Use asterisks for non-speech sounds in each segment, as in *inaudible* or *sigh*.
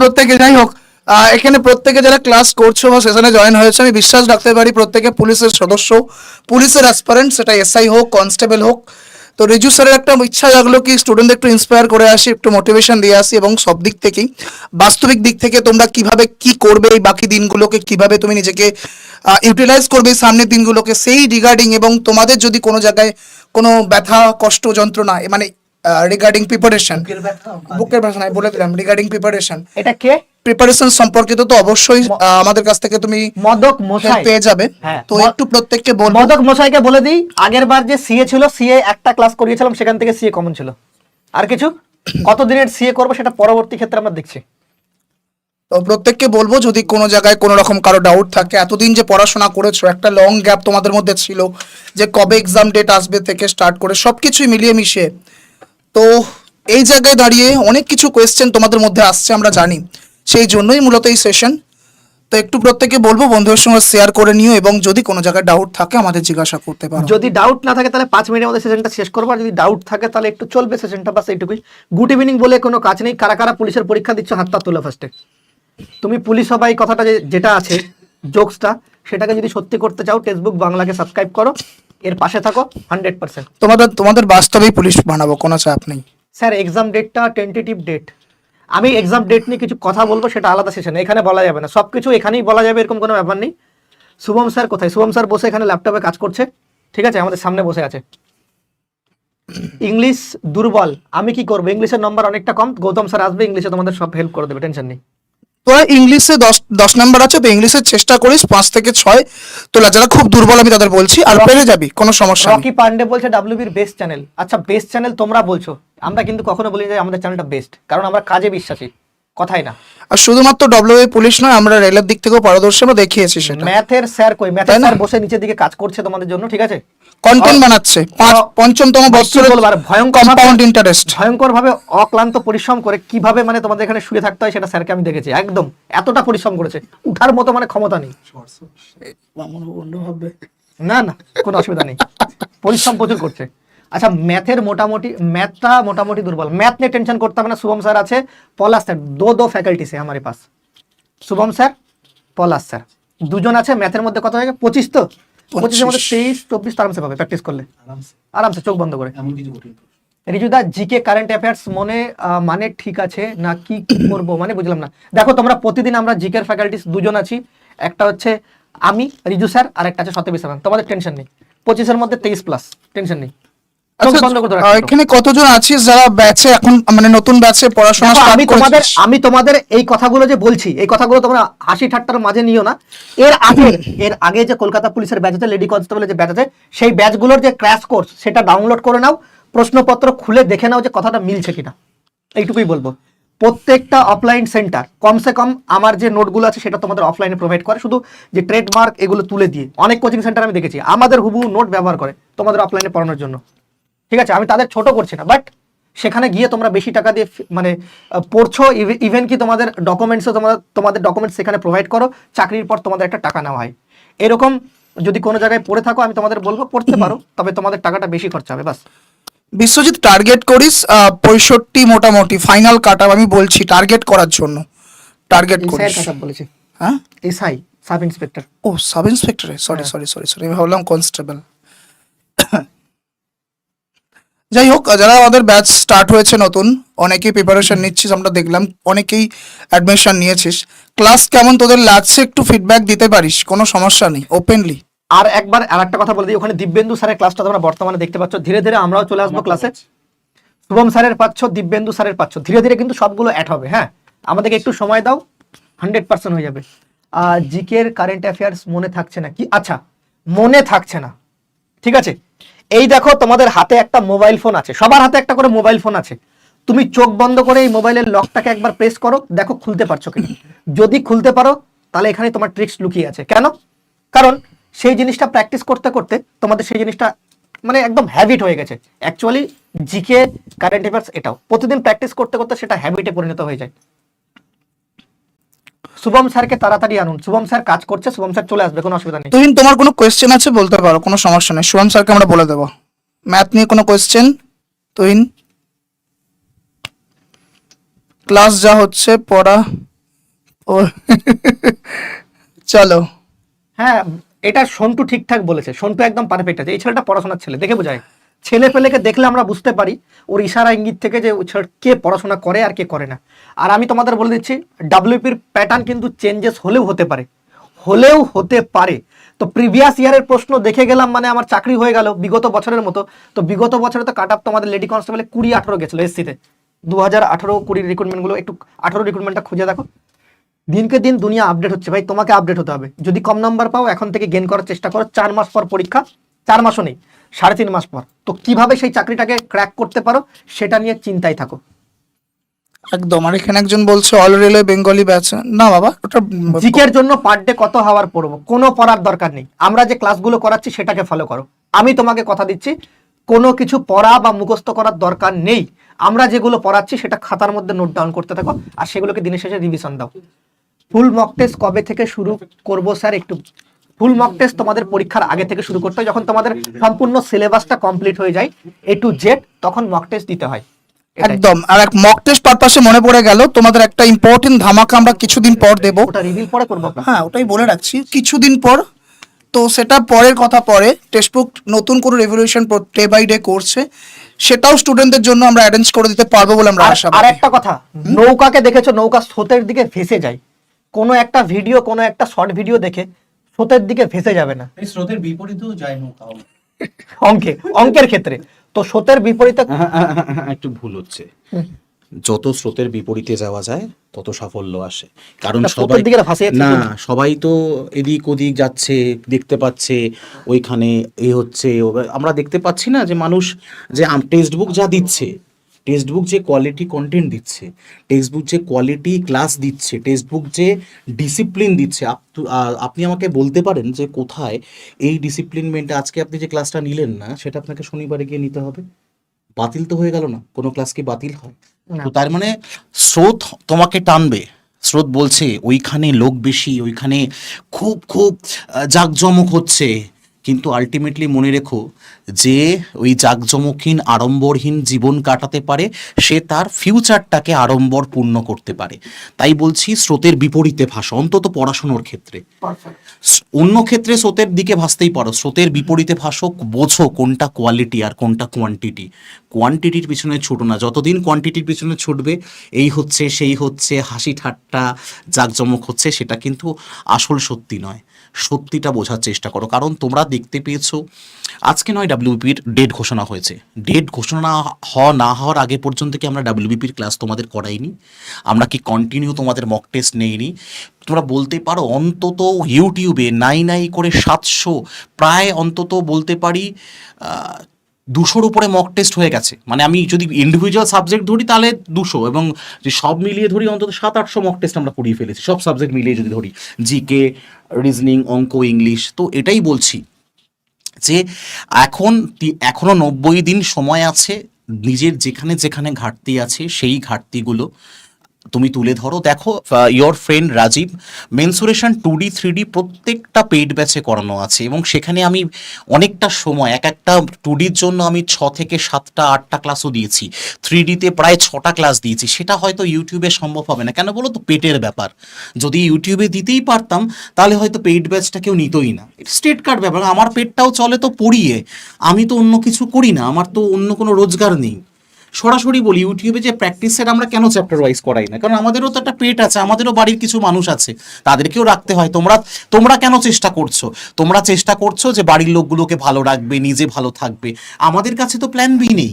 প্রত্যেকে, যাই হোক এখানে প্রত্যেকে যারা ক্লাস করছ বা সেশনে জয়েন হয়েছে, আমি বিশ্বাস রাখতে পারি প্রত্যেকে পুলিশের সদস্য, পুলিশের অ্যাসপারেন্ট সেটা এসআই হোক কনস্টেবল হোক। তো রিজু স্যারের একটা ইচ্ছা লাগল কি স্টুডেন্টদের একটু ইন্সপায়ার করে আসি, একটু মোটিভেশন দিয়ে আসি, এবং সব দিক থেকেই। বাস্তবিক দিক থেকে তোমরা কীভাবে কি করবে এই বাকি দিনগুলোকে, কীভাবে তুমি নিজেকে ইউটিলাইজ করবে সামনের দিনগুলোকে, সেই রিগার্ডিং এবং তোমাদের যদি কোনো জায়গায় কোনো ব্যথা, কষ্ট, যন্ত্রণা মানে রিগার্ডিং প্রিপারেশন বুকের ভাষা নাই বলে দিলাম রিগার্ডিং প্রিপারেশন এটা কে? প্রিপারেশন সম্পর্কিত তো অবশ্যই আমাদের কাছ থেকে তুমি মদক মশাই। পেয়ে যাবে। হ্যাঁ, তো একটু প্রত্যেককে বলব মদক মশাইকে বলে দিই আগের বার যে সিএ ছিল সিএ একটা ক্লাস করিয়েছিলাম সেখান থেকে সিএ কমন ছিল। আর কিছু? *coughs* কত দিনের সিএ করব সেটা পরবর্তী ক্ষেত্রে আমরা দেখছি। তো প্রত্যেককে বলব যদি কোনো জায়গায় কোনো রকম কারও ডাউট থাকে এতদিন যে পড়াশোনা করেছ একটা লং গ্যাপ তোমাদের মধ্যে ছিল যে কবে এক্সাম ডেট আসবে থেকে স্টার্ট করে সবকিছুই মিলিয়ে মিশিয়ে তো এই জায়গায় দাঁড়িয়ে অনেক কিছু কোয়েশ্চেন তোমাদের মধ্যে আসছে, আমরা জানি। সেই জন্যই মূলত এই সেশন তো একটু প্রত্যেকে বলব, বন্ধুদের সঙ্গে শেয়ার করে নিও এবং যদি কোনো জায়গায় ডাউট থাকে, আমাদের জিজ্ঞাসা করতে পারো। যদি ডাউট না থাকে, তাহলে পাঁচ মিনিটের মধ্যে সেশনটা শেষ করব, আর যদি ডাউট থাকে, তাহলে একটু চলবে সেশনটা বাস এইটুকুই। গুড ইভিনিং বলে কোনো কাজ নেই। কারা কারা পুলিশের পরীক্ষা দিচ্ছ, হাতটা তোলো ফার্স্টে তুমি পুলিশ সবাই কথাটা যেটা আছে জোকসটা সেটাকে যদি সত্যি করতে চাও টেক্সটবুক বাংলাকে সাবস্ক্রাইব করো। এর পাশে থাকো হান্ড্রেড পার্সেন্ট তোমাদের তোমাদের বাস্তবেই পুলিশ বানাবো কোনো চাপ নেই। স্যার এক্সাম ডেটটা টেন্টেটিভ ডেট আমি এক্সাম ডেট নিয়ে কিছু কথা বলব সেটা আলাদা সেশন এখানে বলা যাবে না। সব কিছু এখানেই বলা যাবে এরকম কোনো ব্যাপার নেই। শুভম স্যার কোথায়? শুভম স্যার বসে এখানে ল্যাপটপে কাজ করছে। ঠিক আছে? আমাদের সামনে বসে আছে। ইংলিশ দুর্বল। আমি কি করব? ইংলিশের নম্বর অনেকটা কম। গৌতম স্যার আসবে ইংলিশে তোমাদের সব হেল্প করে দেবে টেনশন নেই। তোরা ইংলিশে দশ দশ নাম্বার আছে তো ইংলিশের চেষ্টা করিস পাঁচ থেকে ছয়। তোলা যারা খুব দুর্বল আমি তাদের বলছি আর পেরে যাবি কোনো সমস্যা রকি পান্ডে বলছে ডাব্লিউবির বেস্ট চ্যানেল আচ্ছা বেস্ট চ্যানেল তোমরা বলছো। আমরা কিন্তু কখনো বলি যে আমাদের চ্যানেলটা বেস্ট কারণ আমরা কাজে বিশ্বাসী। কথাই না। আর শুধুমাত্র ডব্লিউ পুলিশ নয় আমরা রেলের দিক থেকেও পারদর্শী আমরা দেখিয়েছি সেটা। ম্যাথের স্যার কই? ম্যাথের স্যার বসে নিচের দিকে কাজ করছে তোমাদের জন্য ঠিক আছে? কন্টেন্ট বানাচ্ছে। পাঁচ পঞ্চমতম বছরের কি বলব আর ভয়ঙ্কর কম্পাউন্ড ভাবে- ইন্টারেস্ট ভয়ঙ্কর ভাবে অক্লান্ত পরিশ্রম করে কীভাবে মানে তোমাদের এখানে শুয়ে থাকতে হয় সেটা স্যারকে আমি দেখেছি একদম। এতটা পরিশ্রম করেছে। উঠার মতো মানে ক্ষমতা নেই। না না কোনো অসুবিধা নেই। পরিশ্রম প্রচুর করছে। আচ্ছা ম্যাথের মোটামুটি ম্যাথটা মোটামুটি দুর্বল। ম্যাথ নিয়ে টেনশন করতে হবে না শুভম স্যার আছে পলাশ স্যার দো দো ফ্যাকাল্টি সে আমার পাশ শুভম স্যার পলাশ স্যার। দুজন আছে ম্যাথের মধ্যে কত হয়ে পঁচিশ তো? পঁচিশের মধ্যে তেইশ চব্বিশ তো আরামসে পাবে প্র্যাকটিস করলে। আরামসে। চোখ বন্ধ করে। রিজুদা জিকে কারেন্ট অ্যাফেয়ার্স মনে মানে ঠিক আছে না কি করব মানে বুঝলাম না। দেখো তোমরা প্রতিদিন আমরা জিকের ফ্যাকাল্টিস দুজন আছি। একটা হচ্ছে আমি রিজু স্যার আর একটা আছে সতেবিশ তোমাদের টেনশন নেই। পঁচিশের মধ্যে তেইশ প্লাস টেনশন নেই। এখানে কতজন আছিস যারা ব্যাচে এখন মানে নতুন ব্যাচে পড়াশোনা আমি তোমাদের আমি তোমাদের এই কথাগুলো যে বলছি এই কথাগুলো তোমরা হাসি ঠাট্টার মাঝে নিও না। এর আগে এর আগে যে কলকাতা পুলিশের ব্যাচ আছে লেডি কনস্টেবলের যে ব্যাচ আছে সেই ব্যাচগুলোর যে ক্র্যাশ কোর্স সেটা ডাউনলোড করে নাও প্রশ্নপত্র খুলে দেখে নাও যে কথাটা মিলছে কিনা। এইটুকুই বলব। প্রত্যেকটা অফলাইন সেন্টার কমসে কম আমার যে নোটগুলো আছে সেটা তোমাদের অফলাইনে প্রোভাইড করে। শুধু যে ট্রেডমার্ক এগুলো তুলে দিয়ে। অনেক কোচিং সেন্টার আমি দেখেছি আমাদের হুবু নোট ব্যবহার করে তোমাদের অফলাইনে পড়ানোর জন্য। ঠিক আছে? আমি তাদের ছোট করছি না। বাট সেখানে গিয়ে তোমরা বেশি টাকা দিয়ে মানে পড়ছো ইভেন কি তোমাদের ডকুমেন্টসও তোমাদের তোমাদের ডকুমেন্টস সেখানে প্রোভাইড করো চাকরির পর তোমাদের একটা টাকা নেওয়া হয়। এরকম যদি কোনো জায়গায় পড়ে থাকো আমি তোমাদের বলব পড়তে পারো তবে তোমাদের টাকাটা বেশি খরচা হবে বাস। বিশ্বজিৎ টার্গেট করিস? পঁয়ষট্টি মোটামুটি ফাইনাল কাট আমি বলছি টার্গেট করার জন্য। টার্গেট করিস। বলেছি। হ্যাঁ? এসআই সাব ইন্সপেক্টর ও সাব ইন্সপেক্টরে সরি সরি সরি সরি আমি ভাবলাম কনস্টেবল যাই হোক যারা আমাদের ব্যাচ স্টার্ট হয়েছে নতুন অনেকেই প্রিপারেশন নিচ্ছিস আমরা দেখলাম অনেকেই অ্যাডমিশন নিয়েছিস। ক্লাস কেমন তোদের লাগছে? একটু ফিডব্যাক দিতে পারিস কোনো সমস্যা নেই ওপেনলি আর একবার আর একটা কথা বলে দিই ওখানে দিব্যেন্দু স্যারের ক্লাসটা তোমরা বর্তমানে দেখতে পাচ্ছ। ধীরে ধীরে আমরাও চলে আসব ক্লাসে শুভম স্যারের পাচ্ছ দিব্যেন্দু স্যারের পাচ্ছ। ধীরে ধীরে কিন্তু সবগুলো অ্যাড হবে হ্যাঁ? আমাদেরকে একটু সময় দাও হান্ড্রেড পার্সেন্ট হয়ে যাবে। জিকের কারেন্ট অ্যাফেয়ার্স মনে থাকছে না? কি? আচ্ছা মনে থাকছে না। ঠিক আছে? এই দেখো তোমাদের হাতে একটা মোবাইল ফোন আছে, সবার হাতে একটা করে মোবাইল ফোন আছে। তুমি চোখ বন্ধ করে এই মোবাইলের লকটাকে একবার প্রেস করো, দেখো খুলতে পারছ কিনা। যদি খুলতে পারো, তাহলে এখানে তোমার ট্রিক্স লুকিয়ে আছে। কেন? কারণ সেই জিনিসটা প্র্যাকটিস করতে করতে তোমাদের সেই জিনিসটা মানে একদম হ্যাবিট হয়ে গেছে। অ্যাকচুয়ালি জিকে কারেন্ট অ্যাফেয়ার্স এটাও। প্রতিদিন প্র্যাকটিস করতে করতে সেটা হ্যাবিটে পরিণত হয়ে যায়। শুভম স্যারকে তাড়াতাড়ি আনুন। শুভম স্যার কাজ করছে শুভম স্যার চলে আসবে কোনো অসুবিধা নেই। তুহিন তোমার কোনো কোয়েশ্চেন আছে বলতে পারো কোনো সমস্যা নেই। শুভম স্যারকে আমরা বলে দেবো। ম্যাথ নিয়ে কোনো কোয়েশ্চেন তুহিন? ক্লাস যা হচ্ছে পড়া ও- চলো। হ্যাঁ এটা সন্টু ঠিকঠাক বলেছে। সন্টু একদম পারফেক্ট আছে। এই ছেলেটা পড়াশোনার ছেলে দেখে বোঝায়। ছেলে পেলেকে দেখলে আমরা বুঝতে পারি। ওর ইশারা ইঙ্গিত থেকে যে কে পড়াশোনা করে আর কে করে না। আর আমি তোমাদের বলে দিচ্ছি ডাব্লিউপির প্যাটার্ন কিন্তু চেঞ্জেস হলেও হতে পারে। হলেও হতে পারে। তো প্রিভিয়াস ইয়ারের প্রশ্ন দেখে গেলাম মানে আমার চাকরি হয়ে গেল বিগত বছরের মতো। তো বিগত বছরে তো কাট আপ তোমাদের লেডি কনস্টেবলে কুড়ি আঠারো গেছিল এসসিতে দু হাজার আঠারো কুড়ির রিক্রুটমেন্টগুলো একটু আঠারো রিক্রুটমেন্টটা খুঁজে দেখো। দিনকে দিন দুনিয়া আপডেট হচ্ছে, ভাই তোমাকে আপডেট হতে হবে। যদি কম নাম্বার পাও, এখন থেকে গেন করার চেষ্টা করো। চার মাস পর পরীক্ষা, চার মাসও নেই, সাড়ে তিন মাস পর। তো কীভাবে সেই চাকরিটাকে ক্র্যাক করতে পারো, সেটা নিয়ে চিন্তায় থাকো। একদম। আর এখানে একজন বলছে অল রেলওয়ে বেঙ্গলি ব্যাচ না বাবা, ওটা জিকের জন্য পার ডে কত হাওয়ার পড়ব? কোনো পড়ার দরকার নেই। আমরা যে ক্লাসগুলো করাচ্ছি, সেটাকে ফলো করো। আমি তোমাকে কথা দিচ্ছি, কোনো কিছু পড়া বা মুখস্থ করার দরকার নেই। আমরা যেগুলো পড়াচ্ছি, সেটা খাতার মধ্যে নোট ডাউন করতে থাকো, আর সেগুলোকে দিনের শেষে রিভিশন দাও। ফুল মক টেস্ট কবে থেকে শুরু করব স্যার একটু? ফুল মক টেস্ট তোমাদের পরীক্ষার আগে থেকে শুরু করতে হয়। যখন তোমাদের সম্পূর্ণ সিলেবাসটা কমপ্লিট হয়ে যায় এ টু জেড তখন মক টেস্ট দিতে হয়। একদম। আর এক মক টেস্ট পারপাসে মনে পড়ে গেল তোমাদের একটা ইম্পর্টেন্ট ধামাকা আমরা কিছুদিন পর দেব। ওটা রিভিল পরে করব আমরা। হ্যাঁ ওটাই বলে রাখছি। কিছুদিন পর তো সেটা পরের কথা পরে। টেক্সটবুক নতুন করে রেভলিউশন ডে বাই ডে করছে। সেটাও স্টুডেন্টদের জন্য আমরা অ্যারেঞ্জ করে দিতে পারব বলে আমরা আশা আর একটা কথা নৌকাকে দেখেছ? নৌকা স্রোতের দিকে ভেসে যায়। কোনো একটা ভিডিও কোনো একটা শর্ট ভিডিও দেখে স্রোতের দিকে ভেসে যাবে না। এই স্রোতের বিপরীতেও যায় নৌকাও অঙ্কে অঙ্কের ক্ষেত্রে। তো স্রোতের বিপরীতে একটু ভুল হচ্ছে। যত স্রোতের বিপরীতে যাওয়া যায় তত সাফল্য আসে। কারণ সবাই না সবাই তো এদিক ওদিক যাচ্ছে দেখতে পাচ্ছে ওইখানে এ হচ্ছে আমরা দেখতে পাচ্ছি না যে মানুষ যে টেক্সট বুক যা দিচ্ছে টেক্সট বুক যে কোয়ালিটি কন্টেন্ট দিচ্ছে টেক্সট বুক যে কোয়ালিটি ক্লাস দিচ্ছে টেক্সট বুক যে ডিসিপ্লিন দিচ্ছে আপনি আমাকে বলতে পারেন যে কোথায় এই ডিসিপ্লিন মেনটা আজকে আপনি যে ক্লাসটা নিলেন না সেটা আপনাকে শনিবারে গিয়ে নিতে হবে? বাতিল তো হয়ে গেল না? কোনো ক্লাস কি বাতিল হয়? তো তার মানে স্রোত তোমাকে টানবে। স্রোত বলছে ওইখানে লোক বেশি ওইখানে খুব খুব জাঁকজমক হচ্ছে। কিন্তু আলটিমেটলি মনে রেখো যে ওই জাঁকজমকহীন আড়ম্বরহীন জীবন কাটাতে পারে সে তার ফিউচারটাকে আড়ম্বর পূর্ণ করতে পারে। তাই বলছি স্রোতের বিপরীতে ভাষা অন্তত পড়াশোনার ক্ষেত্রে। অন্য ক্ষেত্রে স্রোতের দিকে ভাসতেই পারো। স্রোতের বিপরীতে ভাসো বোঝো কোনটা কোয়ালিটি আর কোনটা কোয়ান্টিটি কোয়ান্টিটির পিছনে ছুটো না। যতদিন কোয়ান্টিটির পিছনে ছুটবে এই হচ্ছে সেই হচ্ছে হাসি ঠাট্টা জাঁকজমক হচ্ছে সেটা কিন্তু আসল সত্যি নয়। সত্যিটা বোঝার চেষ্টা করো। কারণ তোমরা দেখতে পেয়েছ, আজকে নয় ডাব্লিউবিপির ডেট ঘোষণা হয়েছে। ডেট ঘোষণা হওয়া না হওয়ার আগে পর্যন্ত কি আমরা ডাব্লিউবিপির ক্লাস তোমাদের করাইনি? আমরা কি কন্টিনিউ তোমাদের মক টেস্ট নেইনি? তোমরা বলতে পারো, অন্তত ইউটিউবে নাই নাই করে সাতশো, প্রায় অন্তত বলতে পারি দুশোর উপরে মক টেস্ট হয়ে গেছে। মানে আমি যদি ইন্ডিভিজুয়াল সাবজেক্ট ধরি, তাহলে দুশো এবং সব মিলিয়ে ধরি, অন্তত সাত আটশো মক টেস্ট আমরা করিয়ে ফেলেছি। সব সাবজেক্ট মিলিয়ে যদি ধরি জিকে রিজনিং অঙ্ক ইংলিশ তো এটাই বলছি যে এখন এখনও এখনও নব্বই দিন সময় আছে, নিজের যেখানে যেখানে ঘাটতি আছে, সেই ঘাটতিগুলো তুমি তুলে ধরো, দেখো your friend Rajiv mensuration two D three D প্রত্যেকটা পেইড ব্যাচে করানো আছে এবং সেখানে আমি অনেকটা সময়, এক একটা টু ডির জন্য আমি ছ থেকে সাতটা, আটটা ক্লাসও দিয়েছি। থ্রি ডিতে প্রায় ছটা ক্লাস দিয়েছি। সেটা হয়তো ইউটিউবে সম্ভব হবে না। কেন বলো তো? পেটের ব্যাপার। যদি ইউটিউবে দিতেই পারতাম, তাহলে হয়তো পেইড ব্যাচটা কেউ নিতই না। স্টেট কার্ড ব্যাপার। আমার পেটটাও চলে তো পড়িয়ে। আমি তো অন্য কিছু করি না। আমার তো অন্য কোনো রোজগার নেই। সরাসরি বলি, ইউটিউবে যে প্র্যাকটিস সেট আমরা কেন চ্যাপ্টার ওয়াইজ করাই না? কারণ আমাদেরও তো একটা পেট আছে, আমাদেরও বাড়ির কিছু মানুষ আছে। তাদেরকেও রাখতে হয়। তোমরা তোমরা কেন চেষ্টা করছ? তোমরা চেষ্টা করছ যে বাড়ির লোকগুলোকে ভালো রাখবে, নিজে ভালো থাকবে। আমাদের কাছে তো প্ল্যান বি নেই।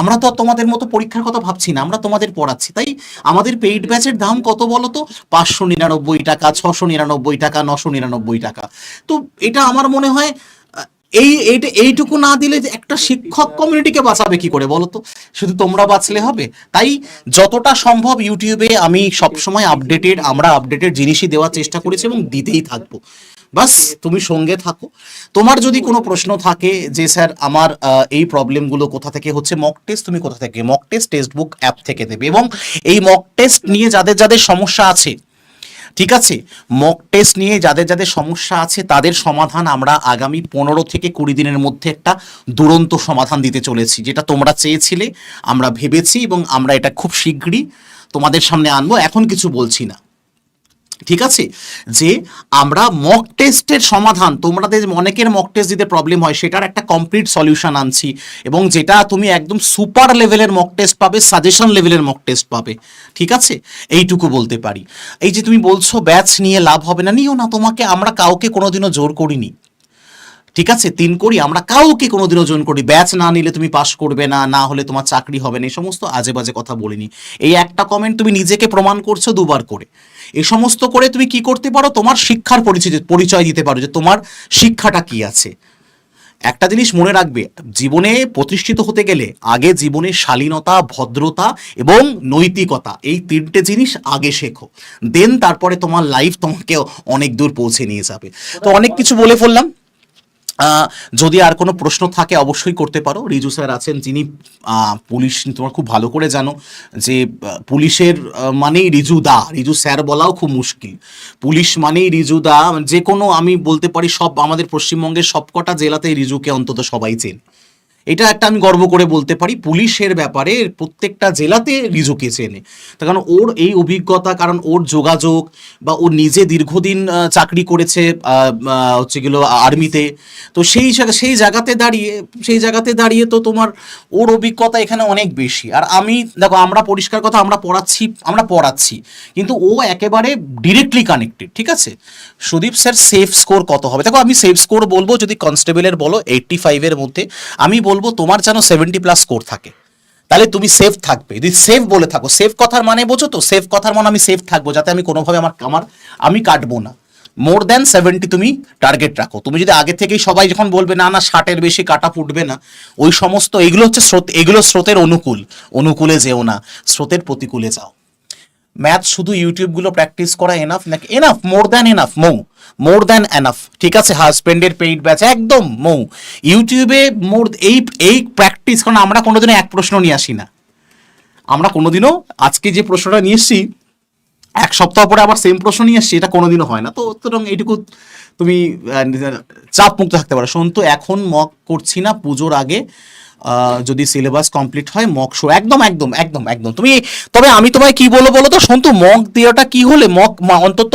আমরা তো তোমাদের মতো পরীক্ষার কথা ভাবছি না, আমরা তোমাদের পড়াচ্ছি। তাই আমাদের পেইড ব্যাচের দাম কত বলো তো? পাঁচশো নিরানব্বই টাকা, ছশো নিরানব্বই টাকা, নশো নিরানব্বই টাকা। তো এটা আমার মনে হয় এই এইটা, এইটুকু না দিলে যে একটা শিক্ষক কমিউনিটিকে বাঁচাবে কি করে বলো তো? শুধু তোমরা বাঁচলে হবে? তাই যতটা সম্ভব ইউটিউবে আমি সবসময় আপডেটেড আমরা আপডেটেড জিনিসই দেওয়ার চেষ্টা করেছি এবং দিতেই থাকব। বাস, তুমি সঙ্গে থাকো। তোমার যদি কোনো প্রশ্ন থাকে যে, স্যার, আমার এই প্রবলেমগুলো কোথা থেকে হচ্ছে? মক টেস্ট তুমি কোথা থেকে? Mock test text book app থেকে দেবে। এবং এই মক টেস্ট নিয়ে যাদের যাদের সমস্যা আছে ঠিক আছে? মক টেস্ট নিয়ে যাদের যাদের সমস্যা আছে, তাদের সমাধান আমরা আগামী পনেরো থেকে কুড়ি দিনের মধ্যে একটা দুরন্ত সমাধান দিতে চলেছি। যেটা তোমরা চেয়েছিলে, আমরা ভেবেছি এবং আমরা এটা খুব শীঘ্রই তোমাদের সামনে আনব। এখন কিছু বলছি না। ঠিক আছে? যে আমরা মক টেস্টের সমাধান তোমাদের অনেকের মক টেস্ট দিতে প্রবলেম হয়, সেটার একটা কমপ্লিট সলিউশন আনছি। এবং যেটা তুমি একদম সুপার লেভেলের মক টেস্ট পাবে সাজেশন লেভেলের মক টেস্ট পাবে। ঠিক আছে? এইটুকু বলতে পারি। এই যে তুমি বলছো ব্যাচ নিয়ে লাভ হবে না, নিও না, তোমাকে আমরা কাউকে কোনোদিনও জোর করিনি। ঠিক আছে, তিন করি, আমরা কাউকে কোনোদিনও জয়েন করি, ব্যাচ না নিলে তুমি পাস করবে না না হলে তোমার চাকরি হবে না, এই সমস্ত আজে বাজে কথা বলিনি। এই একটা কমেন্ট তুমি নিজেকে প্রমাণ করছ দুবার করে। এই সমস্ত করে তুমি কি করতে পারো? তোমার শিক্ষার পরিচয় পরিচয় দিতে পারো যে তোমার শিক্ষাটা কি আছে। একটা জিনিস মনে রাখবে, জীবনে প্রতিষ্ঠিত হতে গেলে আগে জীবনে শালীনতা, ভদ্রতা এবং নৈতিকতা, এই তিনটে জিনিস আগে শেখো। দেন তারপরে তোমার লাইফ তোমাকে অনেক দূর পৌঁছে নিয়ে যাবে। তো অনেক কিছু বলে ফেললাম। যদি আর কোনো প্রশ্ন থাকে, অবশ্যই করতে পারো। রিজু স্যার আছেন, যিনি পুলিশ, তোমার খুব ভালো করে জানো যে পুলিশের মানেই রিজু দা। রিজু স্যার বলাও খুব মুশকিল। পুলিশ মানেই রিজু দা। যে কোনো, আমি বলতে পারি, সব আমাদের পশ্চিমবঙ্গের সবকটা জেলাতেই রিজুকে অন্তত সবাই চেন। এটা একটা আমি গর্ব করে বলতে পারি, পুলিশের ব্যাপারে প্রত্যেকটা জেলাতে রিজুকে চেনে তার কারণ ওর এই অভিজ্ঞতা, কারণ ওর যোগাযোগ বা ও নিজে দীর্ঘদিন চাকরি করেছে হচ্ছে গেলো আর্মিতে। তো সেই সেই জায়গাতে দাঁড়িয়ে, সেই জায়গাতে দাঁড়িয়ে তো তোমার ওর অভিজ্ঞতা এখানে অনেক বেশি। আর আমি, দেখো, আমরা পরিষ্কার কথা, আমরা পড়াচ্ছি আমরা পড়াচ্ছি। কিন্তু ও একেবারে ডিরেক্টলি কানেক্টেড ঠিক আছে? সুদীপ স্যার সেফ স্কোর কত হবে? দেখো, আমি সেফ স্কোর বলব, যদি কনস্টেবলের বলো এইটটি ফাইভের মধ্যে। আমি বলব তোমার যেন সেভেন্টি প্লাস স্কোর থাকে। তাহলে তুমি সেফ থাকবে। যদি সেফ বলে থাকো সেফ কথার মানে বোঝো তো? সেফ কথার মানে আমি সেফ থাকব, যাতে আমি কোনোভাবে আমার আমার, আমি কাটবো না। মোর দ্যান সেভেন্টি তুমি টার্গেট রাখো। তুমি যদি আগে থেকেই সবাই যখন বলবে, না না, ষাটের বেশি কাটা ফুটবে না, ওই সমস্ত, এগুলো হচ্ছে স্রোত, এগুলো স্রোতের অনুকূল। অনুকূলে যেও না, স্রোতের প্রতিকূলে যাও। ম্যাথ শুধু ইউটিউবগুলো প্র্যাকটিস করা এনাফ নাকি enough more than enough Mou. More than enough ঠিক আছে? হাজবেন্ডের পেইড ব্যাচ একদম, মৌ। ইউটিউবে মোর এই এই প্র্যাকটিস কারণ আমরা কোনোদিনও এক প্রশ্ন নিয়ে আসি না। আমরা কোনোদিনও আজকে যে প্রশ্নটা নিয়ে এসছি, এক সপ্তাহ পরে আবার সেম প্রশ্ন নিয়ে আসছি এটা কোনোদিনও হয় না। তো সুতরাং এইটুকু তুমি চাপ মুক্ত থাকতে পারো। শোন তো, এখন মক করছি না, পুজোর আগে যদি সিলেবাস কমপ্লিট হয় মক শো একদম একদম একদম একদম। তুমি, তবে আমি তোমায় কি বলব বলো তো? শোন তো মক দেওয়াটা কি হলে মক অন্তত